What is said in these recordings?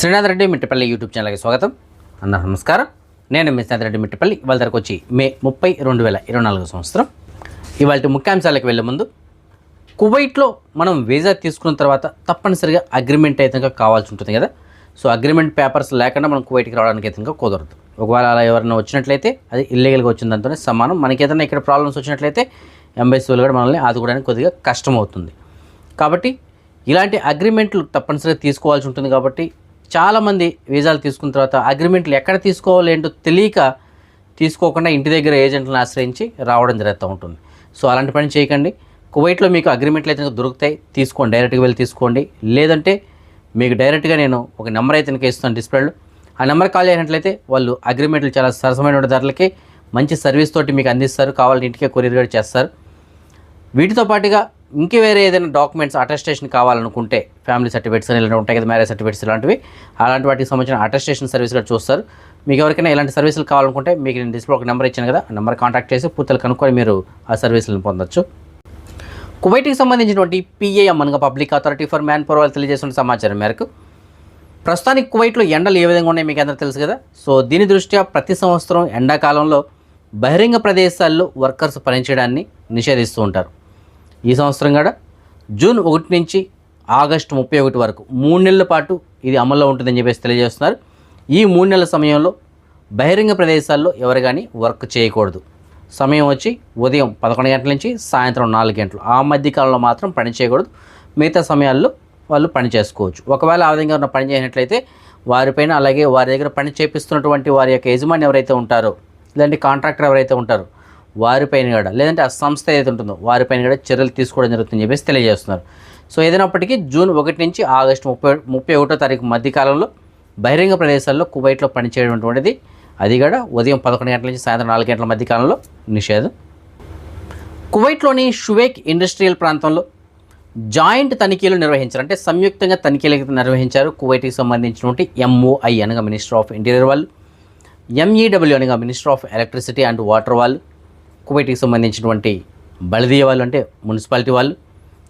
Srinath Reddy Mittapalli YouTube ఛానల్కి స్వాగతం. అందరూ నమస్కారం. నేను మీ శ్రీనాథ్ రెడ్డి మిట్టపల్లి. ఇవాళ ధరకు వచ్చి మే ముప్పై రెండు వేల ఇరవై నాలుగు సంవత్సరం. ఇవాళ ముఖ్యాంశాలకు వెళ్ళే ముందు కువైట్లో మనం వీసా తీసుకున్న తర్వాత తప్పనిసరిగా అగ్రిమెంట్ అయితే కావాల్సి ఉంటుంది కదా? సో అగ్రిమెంట్ పేపర్స్ లేకుండా మనం కువైట్కి రావడానికి అయితే కుదరదు. ఒకవేళ అలా ఎవరైనా వచ్చినట్లయితే అది ఇల్లీగల్గా వచ్చిన దాంతోనే సమానం. మనకి ఏదైనా ఇక్కడ ప్రాబ్లమ్స్ వచ్చినట్లయితే ఎంబసీ కూడా మనల్ని ఆదుకోవడానికి కొద్దిగా కష్టం అవుతుంది కాబట్టి ఇలాంటి అగ్రిమెంట్లు తప్పనిసరిగా తీసుకోవాల్సి ఉంటుంది కాబట్టి చాలామంది వీసాలు తీసుకున్న తర్వాత అగ్రిమెంట్లు ఎక్కడ తీసుకోవాలి ఏంటో తెలియక తీసుకోకుండా ఇంటి దగ్గర ఏజెంట్లను ఆశ్రయించి రావడం జరుగుతూ ఉంటుంది. సో అలాంటి పని చేయకండి. కువైట్లో మీకు అగ్రిమెంట్లు అయితే దొరుకుతాయి. తీసుకోండి. డైరెక్ట్గా వెళ్ళి తీసుకోండి. లేదంటే మీకు డైరెక్ట్గా నేను ఒక నెంబర్ అయితే కనుక ఇస్తాను డిస్ప్లేలో. ఆ నెంబర్ కాల్ చేసినట్లయితే వాళ్ళు అగ్రిమెంట్లు చాలా సరసమైన ధరలకి మంచి సర్వీస్ తోటి మీకు అందిస్తారు. కావాలంటే ఇంటికే కొరియర్ కూడా చేస్తారు. వీటితో పాటుగా ఇంక వేరే ఏదైనా డాక్యుమెంట్స్ అటెస్టేషన్ కావాలనుకుంటే ఫ్యామిలీ సర్టిఫికేట్స్ అని ఇలాంటి ఉంటాయి కదా మ్యారేజ్ సర్టిఫికేట్స్ ఇలాంటివి అలాంటి వాటికి సంబంధించిన అటెస్టేషన్ సర్వీస్ కూడా చూస్తారు. మీకు ఎవరికైనా ఇలాంటి సర్వీసులు కావాలనుకుంటే మీకు నేను డిస్ప్లే ఒక నెంబర్ ఇచ్చాను కదా ఆ నెంబర్ కాంటాక్ట్ చేసి పూర్తిగా కనుక్కొని మీరు ఆ సర్వీసులను పొందొచ్చు. కువైట్కి సంబంధించినటువంటి పిఏఎం అనగా public authority for man power వాళ్ళు తెలియజేసిన సమాచారం మేరకు ప్రస్తుతానికి కువైట్లో ఎండలు ఏ విధంగా ఉన్నాయి మీకు అందరూ తెలుసు కదా? సో దీని దృష్ట్యా ప్రతి సంవత్సరం ఎండాకాలంలో బహిరంగ ప్రదేశాల్లో వర్కర్స్ పనిచేయడాన్ని నిషేధిస్తూ ఉంటారు. ఈ సంవత్సరం కూడా? జూన్ ఒకటి నుంచి ఆగస్టు ముప్పై ఒకటి వరకు. మూడు నెలల పాటు ఇది అమల్లో ఉంటుందని చెప్పేసి తెలియజేస్తున్నారు. ఈ మూడు నెలల సమయంలో బహిరంగ ప్రదేశాల్లో ఎవరు కానీ వర్క్ చేయకూడదు. సమయం వచ్చి ఉదయం పదకొండు గంటల నుంచి సాయంత్రం నాలుగు గంటలు. ఆ మధ్య కాలంలో మాత్రం పని చేయకూడదు. మిగతా సమయాల్లో వాళ్ళు పని చేసుకోవచ్చు. ఒకవేళ ఆ విధంగా ఉన్న పని చేసినట్లయితే వారిపైన అలాగే వారి దగ్గర పని చేపిస్తున్నటువంటి వారి యొక్క యజమాని ఎవరైతే ఉంటారో లేదంటే కాంట్రాక్టర్ ఎవరైతే ఉంటారో వారిపైన కూడా. లేదంటే ఆ సంస్థ ఏదైతే ఉంటుందో వారిపైన కూడా చర్యలు తీసుకోవడం జరుగుతుందని చెప్పేసి తెలియజేస్తున్నారు. సో ఏదైనప్పటికీ జూన్ ఒకటి నుంచి ఆగస్టు ముప్పై ముప్పై ఒకటో తారీఖు మధ్యకాలంలో బహిరంగ ప్రదేశాల్లో కువైట్లో పనిచేయడం అది కూడా ఉదయం పదకొండు గంటల నుంచి సాయంత్రం నాలుగు గంటల మధ్యకాలంలో నిషేధం. కువైట్లోని షువేక్ ఇండస్ట్రియల్ ప్రాంతంలో జాయింట్ తనిఖీలు నిర్వహించారు. అంటే సంయుక్తంగా తనిఖీలు నిర్వహించారు కువైట్కి సంబంధించినటువంటి ఎంఓఐ అనగా మినిస్టర్ ఆఫ్ ఇంటీరియర్ వాళ్ళు ఎంఈడబ్ల్యూ అనగా minister of electricity and water వాళ్ళు కువైట్కి సంబంధించినటువంటి బలదీయ వాళ్ళు అంటే మున్సిపాలిటీ వాళ్ళు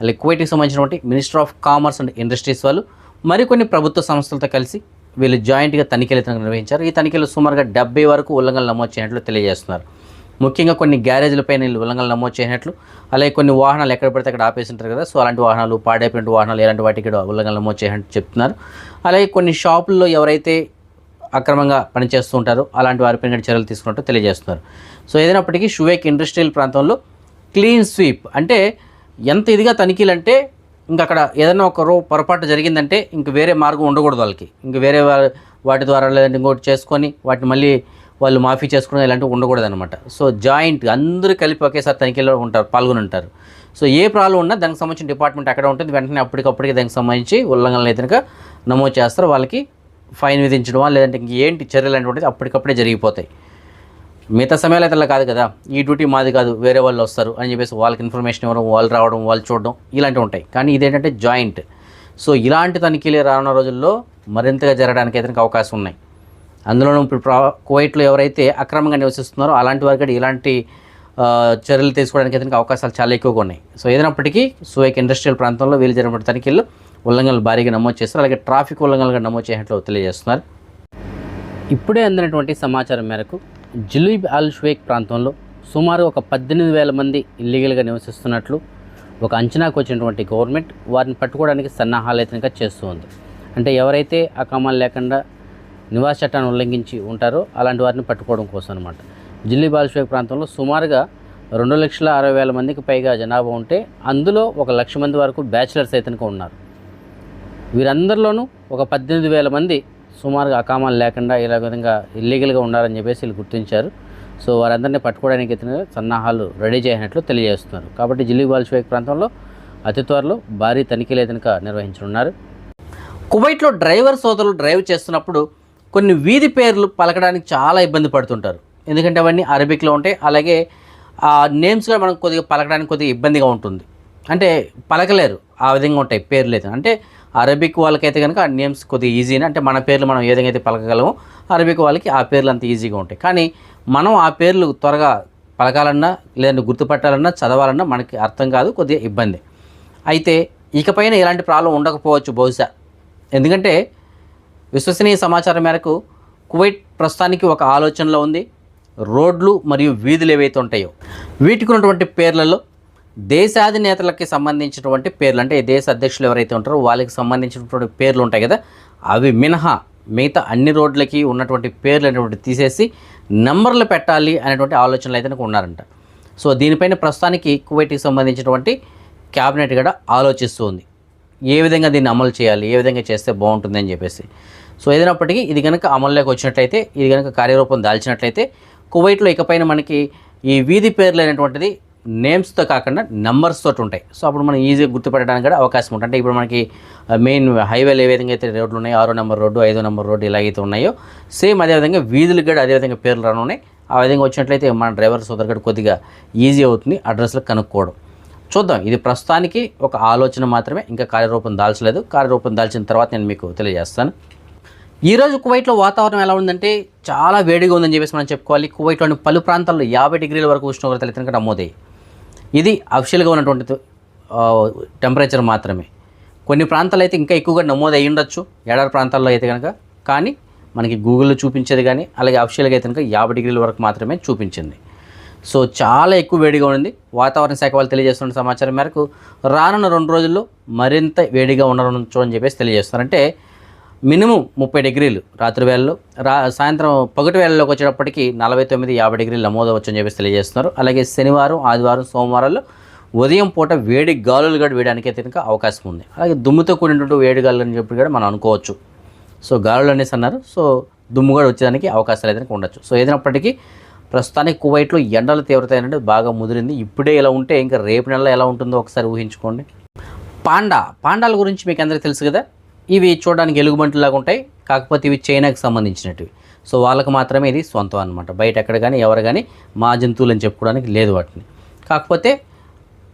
అలాగే కువైట్కి సంబంధించినటువంటి minister of commerce and industries వాళ్ళు మరికొన్ని ప్రభుత్వ సంస్థలతో కలిసి వీళ్ళు జాయింట్గా తనిఖీలు నిర్వహించారు. ఈ తనిఖీలు సుమారుగా డెబ్బై వరకు ఉల్లంఘనలు నమోదు చేయనట్లు తెలియజేస్తున్నారు. ముఖ్యంగా కొన్ని గ్యారేజ్లపైన వీళ్ళు ఉల్లంఘనలు నమోదు చేయనట్లు అలాగే కొన్ని వాహనాలు ఎక్కడ పడితే అక్కడ ఆపేసి ఉంటారు కదా సో అలాంటి వాహనాలు పాడైపోయిన వాహనాలు ఇలాంటి వాటికి కూడా ఉల్లంఘనలు నమోదు చేయనట్టు చెప్తున్నారు. అలాగే కొన్ని షాపుల్లో ఎవరైతే అక్రమంగా పనిచేస్తూ ఉంటారు. అలాంటి వారిపై కూడా చర్యలు తీసుకున్నట్టు తెలియజేస్తున్నారు. సో ఏదైనప్పటికీ షువేక్ ఇండస్ట్రియల్ ప్రాంతంలో క్లీన్ స్వీప్ అంటే ఎంత ఇదిగా తనిఖీలు అంటే ఇంక అక్కడ ఏదైనా ఒక రో పొరపాటు జరిగిందంటే ఇంక వేరే మార్గం ఉండకూడదు వాళ్ళకి. ఇంక వేరే వా- వాటి ద్వారా లేదంటే ఇంకోటి చేసుకొని వాటిని మళ్ళీ వాళ్ళు మాఫీ చేసుకుని ఇలాంటివి ఉండకూడదు అనమాట సో జాయింట్ అందరూ కలిపి ఒకేసారి తనిఖీలో ఉంటారు పాల్గొని ఉంటారు. సో ఏ ప్రాబ్లం ఉన్నా దానికి సంబంధించిన డిపార్ట్మెంట్ అక్కడ ఉంటుంది. వెంటనే అప్పటికప్పటికి దానికి సంబంధించి ఉల్లంఘనలు అయితే కనుక నమోదు చేస్తారు. వాళ్ళకి ఫైన్ విధించడమా లేదంటే ఏంటి చర్యలు అనేటువంటిది అప్పటికప్పుడే జరిగిపోతాయి. మిగతా సమయాలు అయితే కాదు కదా ఈ డ్యూటీ మాది కాదు వేరే వాళ్ళు వస్తారు అని చెప్పేసి వాళ్ళకి ఇన్ఫర్మేషన్ ఇవ్వడం వాళ్ళు రావడం వాళ్ళు చూడడం ఇలాంటివి ఉంటాయి. కానీ ఇదేంటంటే జాయింట్. సో ఇలాంటి తనిఖీలు రానున్న రోజుల్లో మరింతగా జరగడానికి అయితే అవకాశం ఉన్నాయి. అందులోనూ ఇప్పుడు ప్రా కువైట్లో ఎవరైతే అక్రమంగా నివసిస్తున్నారో అలాంటి వారికి కూడా ఇలాంటి చర్యలు తీసుకోవడానికి అయితే అవకాశాలు చాలా ఎక్కువగా ఉన్నాయి. సో ఏదైనప్పటికీ సువేక్ ఇండస్ట్రియల్ ప్రాంతంలో వీళ్ళు జరిగిన తనిఖీలు ఉల్లంఘనలు భారీగా నమోదు చేస్తారు. అలాగే ట్రాఫిక్ ఉల్లంఘనలుగా నమోదు చేసినట్లు తెలియజేస్తున్నారు. ఇప్పుడే అందినటువంటి సమాచారం మేరకు జిలీబ్ అల్ షువేక్ ప్రాంతంలో సుమారు ఒక పద్దెనిమిది వేల మంది ఇల్లీగల్గా నివసిస్తున్నట్లు ఒక అంచనాకు వచ్చినటువంటి గవర్నమెంట్ వారిని పట్టుకోవడానికి సన్నాహాలు అయితే చేస్తూ ఉంది. అంటే ఎవరైతే అకామాలు లేకుండా నివాస చట్టాన్ని ఉల్లంఘించి ఉంటారో అలాంటి వారిని పట్టుకోవడం కోసం అనమాట జిల్లీ అల్ ప్రాంతంలో సుమారుగా రెండు లక్షల అరవై వేల మందికి పైగా జనాభా ఉంటే అందులో ఒక లక్ష మంది వరకు బ్యాచిలర్స్ అయితే ఉన్నారు. వీరందరిలోనూ ఒక పద్దెనిమిది వేల మంది సుమారుగా అకామాలు లేకుండా ఇలా విధంగా ఇల్లీగల్గా ఉన్నారని చెప్పేసి వీళ్ళు గుర్తించారు. సో వారందరినీ పట్టుకోవడానికి సన్నాహాలు రెడీ చేయనట్లు తెలియజేస్తున్నారు. కాబట్టి జిల్లీ బాల్షవేక్ ప్రాంతంలో అతి త్వరలో భారీ తనిఖీలు అయితే కనుక నిర్వహించనున్నారు. కువైట్లో డ్రైవర్ సోదరులు డ్రైవ్ చేస్తున్నప్పుడు కొన్ని వీధి పేర్లు పలకడానికి చాలా ఇబ్బంది పడుతుంటారు. ఎందుకంటే అవన్నీ అరబిక్లో ఉంటాయి. అలాగే ఆ నేమ్స్గా మనం మనకు కొద్దిగా పలకడానికి కొద్దిగా ఇబ్బందిగా ఉంటుంది. అంటే పలకలేరు. ఆ విధంగా ఉంటాయి పేర్లు అయితే. అంటే అరబిక్ వాళ్ళకైతే కనుక ఆ నేమ్స్ కొద్దిగా ఈజీనే అంటే మన పేర్లు మనం ఏ విధంగా అయితే పలకగలమో అరబిక్ వాళ్ళకి ఆ పేర్లు అంత ఈజీగా ఉంటాయి. కానీ మనం ఆ పేర్లు త్వరగా పలకాలన్నా లేదంటే గుర్తుపట్టాలన్నా చదవాలన్నా మనకి అర్థం కాదు కొద్దిగా ఇబ్బంది. అయితే ఇకపైన ఇలాంటి ప్రాబ్లం ఉండకపోవచ్చు బహుశా. ఎందుకంటే విశ్వసనీయ సమాచారం మేరకు కువైట్ ప్రస్తుతానికి ఒక ఆలోచనలో ఉంది. రోడ్లు మరియు వీధులు ఏవైతే ఉంటాయో వీటికి ఉన్నటువంటి పేర్లలో దేశాధినేతలకి సంబంధించినటువంటి పేర్లు అంటే దేశ అధ్యక్షులు ఎవరైతే ఉంటారో వాళ్ళకి సంబంధించినటువంటి పేర్లు ఉంటాయి కదా అవి మినహా మిగతా అన్ని రోడ్లకి ఉన్నటువంటి పేర్లు అనేటువంటి తీసేసి నెంబర్లు పెట్టాలి అనేటువంటి ఆలోచనలు అయితే ఉన్నారంట. సో దీనిపైన ప్రస్తుతానికి కువైట్కి సంబంధించినటువంటి క్యాబినెట్ కూడా ఆలోచిస్తుంది. ఏ విధంగా దీన్ని అమలు చేయాలి ఏ విధంగా చేస్తే బాగుంటుంది అని చెప్పేసి. సో ఏదైనప్పటికీ ఇది కనుక అమల్లోకి వచ్చినట్లయితే ఇది కనుక కార్యరూపం దాల్చినట్లయితే కువైట్లో ఇకపైన మనకి ఈ వీధి పేర్లు అనేటువంటిది నేమ్స్తో కాకుండా నెంబర్స్ తోటి ఉంటాయి. సో అప్పుడు మనం ఈజీగా గుర్తుపెట్టడానికి కూడా అవకాశం ఉంటుంది. అంటే ఇప్పుడు మనకి మెయిన్ హైవేలు ఏ విధంగా అయితే రోడ్లు ఉన్నాయో ఆరో నెంబర్ రోడ్డు ఐదో నెంబర్ రోడ్డు ఇలా అయితే ఉన్నాయో సేమ్ అదేవిధంగా వీధులకు కూడా అదేవిధంగా పేర్లు రానున్నాయి. ఆ విధంగా వచ్చినట్లయితే మన డ్రైవర్ సోదరు కూడా కొద్దిగా ఈజీ అవుతుంది అడ్రస్లు కనుక్కోవడం. చూద్దాం. ఇది ప్రస్తుతానికి ఒక ఆలోచన మాత్రమే. ఇంకా కార్యరూపం దాల్చలేదు. కార్యరూపం దాల్చిన తర్వాత నేను మీకు తెలియజేస్తాను. ఈరోజు కువైట్లో వాతావరణం ఎలా ఉందంటే చాలా వేడిగా ఉందని చెప్పేసి మనం చెప్పుకోవాలి. కువైట్లోని పలు ప్రాంతాల్లో యాభై డిగ్రీల వరకు ఉష్ణోగ్రతలు అయితే నమోదయ్యాయి. ఇది అఫిషియల్గా ఉన్నటువంటి టెంపరేచర్ మాత్రమే. కొన్ని ప్రాంతాలు అయితే ఇంకా ఎక్కువగా నమోదు అయ్యి ఉండొచ్చు. ఎడారి ప్రాంతాల్లో అయితే కనుక కానీ మనకి గూగుల్లో చూపించేది కానీ అలాగే అఫిషియల్గా అయితే కనుక యాభై డిగ్రీల వరకు మాత్రమే చూపించింది. సో చాలా ఎక్కువ వేడిగా ఉంది. వాతావరణ శాఖ వాళ్ళు తెలియజేస్తున్న సమాచారం మేరకు రానున్న రెండు రోజుల్లో మరింత వేడిగా ఉండడం చూడని చెప్పేసి తెలియజేస్తున్నారు. అంటే మినిమం ముప్పై డిగ్రీలు రాత్రి వేళల్లో రా సాయంత్రం పగటి వేళలోకి వచ్చేటప్పటికి నలభై తొమ్మిది యాభై డిగ్రీలు నమోదు వచ్చని చెప్పేసి తెలియజేస్తున్నారు. అలాగే శనివారం ఆదివారం సోమవారాల్లో ఉదయం పూట వేడి గాలులు కూడా వేయడానికి అయితే కనుక అవకాశం ఉంది. అలాగే దుమ్ముతో కూడినటువంటి వేడి గాలులు అని చెప్పి కూడా మనం అనుకోవచ్చు. సో గాలులు అనేసి అన్నారు. సో దుమ్ము కూడా వచ్చేదానికి అవకాశాలు అయితే ఉండొచ్చు. సో ఏదైనప్పటికీ ప్రస్తుతానికి కువైట్లో ఎండల తీవ్రత ఏంటంటే బాగా ముదిరింది. ఇప్పుడే ఇలా ఉంటే ఇంకా రేపు నెల ఎలా ఉంటుందో ఒకసారి ఊహించుకోండి. పాండా పాండాల గురించి మీకు అందరికీ తెలుసు కదా? ఇవి చూడడానికి ఎలుగుబంటిలాగా ఉంటాయి. కాకపోతే ఇవి చైనాకి సంబంధించినవి సో వాళ్ళకు మాత్రమే ఇది సొంతం అనమాట బయట ఎక్కడ కానీ ఎవరు కానీ మా జంతువులు అని చెప్పుకోవడానికి లేదు వాటిని. కాకపోతే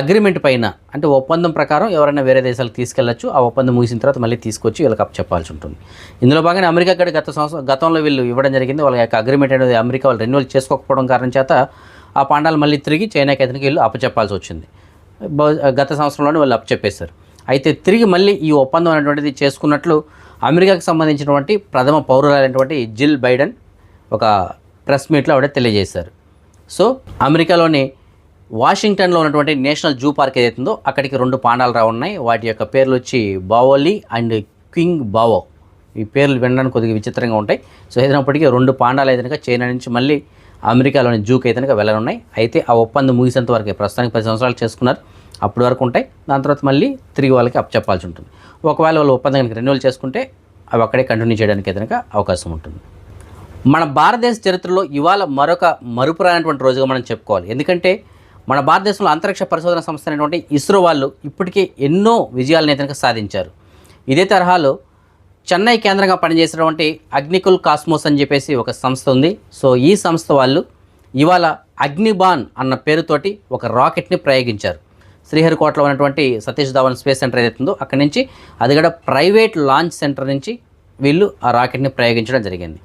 అగ్రిమెంట్ పైన అంటే ఒప్పందం ప్రకారం ఎవరైనా వేరే దేశాలకు తీసుకెళ్ళచ్చు. ఆ ఒప్పందం ముగిసిన తర్వాత మళ్ళీ తీసుకొచ్చి వీళ్ళకి అప్పచెప్పాల్సి ఉంటుంది. ఇందులో భాగంగా అమెరికా గడి గత సంవత్సరం గతంలో వీళ్ళు ఇవ్వడం జరిగింది. వాళ్ళ యొక్క అగ్రిమెంట్ అనేది అమెరికా వాళ్ళు రెన్యువల్ చేసుకోకపోవడం కారణం చేత ఆ పాండాలు మళ్ళీ తిరిగి చైనాకి అతనికి వీళ్ళు అప్పచెప్పాల్సి వచ్చింది. గత సంవత్సరంలోనే వాళ్ళు అప్పచెప్పేశారు అయితే తిరిగి మళ్ళీ ఈ ఒప్పందం అనేటువంటిది చేసుకున్నట్లు అమెరికాకు సంబంధించినటువంటి ప్రథమ పౌరులైనటువంటి జిల్ బైడెన్ ఒక ప్రెస్ మీట్లో ఆవిడ తెలియజేశారు. సో అమెరికాలోని వాషింగ్టన్లో ఉన్నటువంటి నేషనల్ జూ పార్క్ ఏదైతుందో అక్కడికి రెండు పాండాలు రా ఉన్నాయి. వాటి యొక్క పేర్లు వచ్చి బావోలీ అండ్ క్వింగ్ బావో. ఈ పేర్లు వినడానికి కొద్దిగా విచిత్రంగా ఉంటాయి. సో ఏదైనప్పటికీ రెండు పాండాలు అయితే చైనా నుంచి మళ్ళీ అమెరికాలోని జూకి అయితే కనుక వెళ్ళనున్నాయి. అయితే ఆ ఒప్పందం ముగిసేంత వరకు ప్రస్తుతానికి పది సంవత్సరాలు చేసుకున్నారు. అప్పటి వరకు ఉంటాయి. దాని తర్వాత మళ్ళీ తిరిగి వాళ్ళకి అప్పచెప్పాల్సి ఉంటుంది. ఒకవేళ వాళ్ళు ఒప్పందం కనుక రెన్యువల్ చేసుకుంటే అవి అక్కడే కంటిన్యూ చేయడానికి అయితే కనుక అవకాశం ఉంటుంది. మన భారతదేశ చరిత్రలో ఇవాళ మరొక మరుపురానటువంటి రోజుగా మనం చెప్పుకోవాలి. ఎందుకంటే మన భారతదేశంలో అంతరిక్ష పరిశోధన సంస్థ అనేటువంటి ఇస్రో వాళ్ళు ఇప్పటికే ఎన్నో విజయాలను అయితే సాధించారు. ఇదే తరహాలో చెన్నై కేంద్రంగా పనిచేసినటువంటి అగ్నికుల్ కాస్మోస్ అని చెప్పేసి ఒక సంస్థ ఉంది. సో ఈ సంస్థ వాళ్ళు ఇవాళ అగ్నిబాన్ అన్న పేరుతోటి ఒక రాకెట్ని ప్రయోగించారు. శ్రీహరికోటలో ఉన్నటువంటి సతీష్ ధావన్ స్పేస్ సెంటర్ ఏదైతుందో అక్కడి నుంచి అది కూడా ప్రైవేట్ లాంచ్ సెంటర్ నుంచి వీళ్ళు ఆ రాకెట్ని ప్రయోగించడం జరిగింది.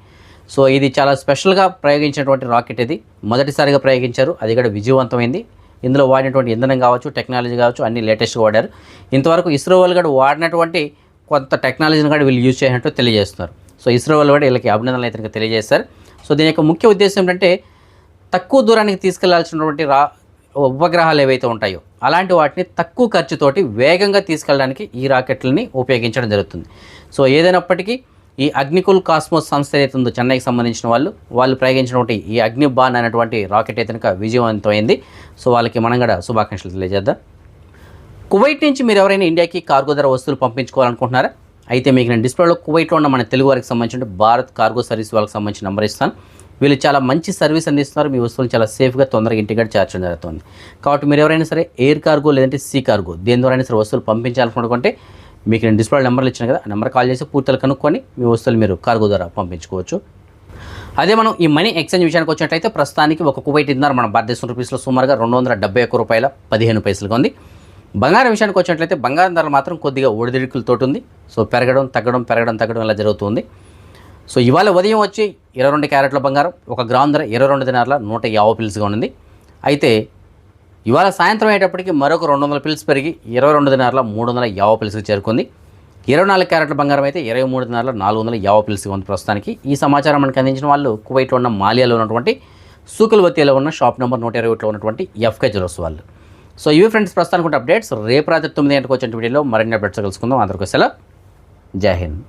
సో ఇది చాలా స్పెషల్గా ప్రయోగించినటువంటి రాకెట్ ఇది. మొదటిసారిగా ప్రయోగించారు. అది కూడా విజయవంతమైంది. ఇందులో వాడినటువంటి ఇంధనం కావచ్చు టెక్నాలజీ కావచ్చు అన్ని లేటెస్ట్గా వాడారు. ఇంతవరకు ఇస్రో వాళ్ళు కూడా వాడినటువంటి కొంత టెక్నాలజీని కూడా వీళ్ళు యూజ్ చేసినట్టు తెలియజేస్తున్నారు. సో ఇస్రో వాళ్ళు కూడా వీళ్ళకి అభినందనలు అయితే తెలియజేస్తారు సో దీని యొక్క ముఖ్య ఉద్దేశం ఏంటంటే తక్కువ దూరానికి తీసుకెళ్ళాల్సినటువంటి రా ఉపగ్రహాలు ఏవైతే ఉంటాయో అలాంటి వాటిని తక్కువ ఖర్చుతోటి వేగంగా తీసుకెళ్ళడానికి ఈ రాకెట్లని ఉపయోగించడం జరుగుతుంది. సో ఏదైనప్పటికీ ఈ అగ్నికుల్ కాస్మోస్ సంస్థ ఏదైతుందో చెన్నైకి సంబంధించిన వాళ్ళు వాళ్ళు ప్రయోగించినటువంటి ఈ అగ్నిబాన్ అనేటువంటి రాకెట్ అయితే కనుక విజయవంతమైంది. సో వాళ్ళకి మనం కూడా శుభాకాంక్షలు తెలియజేద్దాం. కువైట్ నుంచి మీరు ఎవరైనా ఇండియాకి కార్గో ధర వస్తువులు పంపించుకోవాలనుకుంటున్నారా? అయితే మీకు నేను డిస్ప్లేలో కువైట్లో ఉన్న మన తెలుగు వారికి సంబంధించిన భారత్ కార్గో సర్వీస్ వాళ్ళకి సంబంధించిన నెంబర్ ఇస్తాను. వీళ్ళు చాలా మంచి సర్వీస్ అందిస్తున్నారు. మీ వస్తువులు చాలా సేఫ్గా తొందరగా ఇంటికి చేర్చడం జరుగుతుంది. కాబట్టి మీరు ఎవరైనా సరే ఎయిర్ కార్గో లేదంటే సీ కార్గో దేని ద్వారా అయినా సరే వస్తువులు పంపించాలనుకుంటే మీకు నేను డిస్ప్లే నెంబర్లు ఇచ్చాను కదా నెంబర్ కాల్ చేసి పూర్తిగా కనుక్కొని మీ వస్తువులు మీరు కార్గో ద్వారా పంపించుకోవచ్చు. అదే మనం ఈ మనీ ఎక్స్చేంజ్ విషయానికి వచ్చినట్లయితే ప్రస్తుతానికి ఒక కువైట్ ఇద్దరు మన భారతదేశం రూపీస్లో సుమారుగా రెండు వందల డెబ్బై ఒక్క రూపాయల పదిహేను పైసలుగా ఉంది. బంగారం విషయానికి వచ్చినట్లయితే బంగారం ధర మాత్రం కొద్దిగా ఒడిదిడుకులతో ఉంది. సో పెరగడం తగ్గడం పెరగడం తగ్గడం ఇలా జరుగుతుంది సో ఇవాళ ఉదయం వచ్చి ఇరవై రెండు క్యారెట్ల బంగారం ఒక గ్రామ్ ధర ఇరవై రెండు దినార్ల నూట యాభై పిల్స్గా ఉంది అయితే ఇవాళ సాయంత్రం అయ్యేటప్పటికి మరొక రెండు వందల పిల్స్ పెరిగి ఇరవై రెండు దినార్ల మూడు వందల యాభై పిల్స్కి చేరుకుంది. ఇరవై నాలుగు క్యారెట్ల బంగారం అయితే ఇరవై మూడు మూడున్నర నాలుగు వందల యాభై పిల్స్గా ఉంది ప్రస్తుతానికి. ఈ సమాచారం మనకు అందించిన వాళ్ళు కువైట్లో ఉన్న మాలియాలో ఉన్నటువంటి సూకుల్వతిలో ఉన్న షాప్ నెంబర్ నూట ఇరవై ఒకటిలో ఉన్నటువంటి ఎఫ్కే జ్యువెల్స్ వాళ్ళు. సో ఇవి ఫ్రెండ్స్ ప్రస్తుతానికి అప్డేట్స్. రేపు రాత్రి తొమ్మిది గంటకు వచ్చిన వీడియోలో మరిన్ని అప్డేట్స్ కలుసుకుందాం అందరికీ సెలవు. జై హింద్.